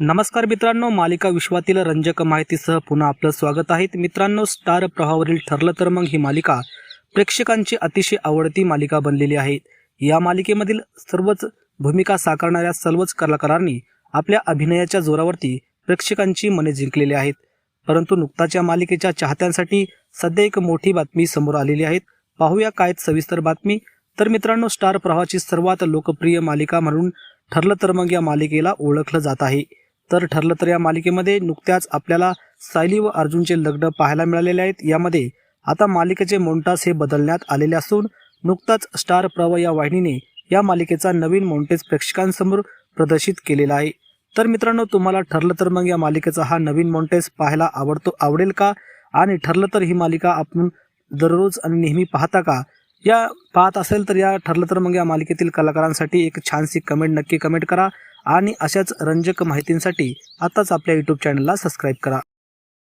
नमस्कार मित्रांनो मालिका विश्वातील रंजक माहितीसह पुन्हा आपलं स्वागत आहे. मित्रांनो स्टार प्रवाहावरील ठरलं तर मग ही मालिका प्रेक्षकांची अतिशय आवडती मालिका बनलेली आहे. या मालिकेमधील सर्वच भूमिका साकारणाऱ्या सर्वच कलाकारांनी आपल्या अभिनयाच्या जोरावरती प्रेक्षकांची मने जिंकलेली आहेत. परंतु नुकताच या मालिकेच्या चाहत्यांसाठी सध्या एक मोठी बातमी समोर आलेली आहे. पाहूया काय सविस्तर बातमी. तर मित्रांनो स्टार प्रवाहाची सर्वात लोकप्रिय मालिका म्हणून ठरलं तर मग या मालिकेला ओळखलं जात आहे. तर ठरलं तर या मालिकेमध्ये नुकत्याच आपल्याला सायली व अर्जुनचे लग्न पाहायला मिळालेले आहेत. यामध्ये आता मालिकेचे मोंटास हे बदलण्यात आलेले असून नुकताच स्टार प्रव या वाहिनीने या मालिकेचा नवीन मोंटेज प्रेक्षकांसमोर प्रदर्शित केलेला आहे. तर मित्रांनो तुम्हाला ठरलं तर मग या मालिकेचा हा नवीन मोंटेज पाहायला आवडतो आवडेल का? आणि ठरलं तर ही मालिका आपण दररोज आणि नेहमी पाहता का? या पाहत असेल तर या ठरलं तर मग या मालिकेतील कलाकारांसाठी एक छानशी कमेंट नक्की कमेंट करा. आणि अशाच रंजक माहितींसाठी आताच आपल्या यूट्यूब चॅनलला सबस्क्राईब करा.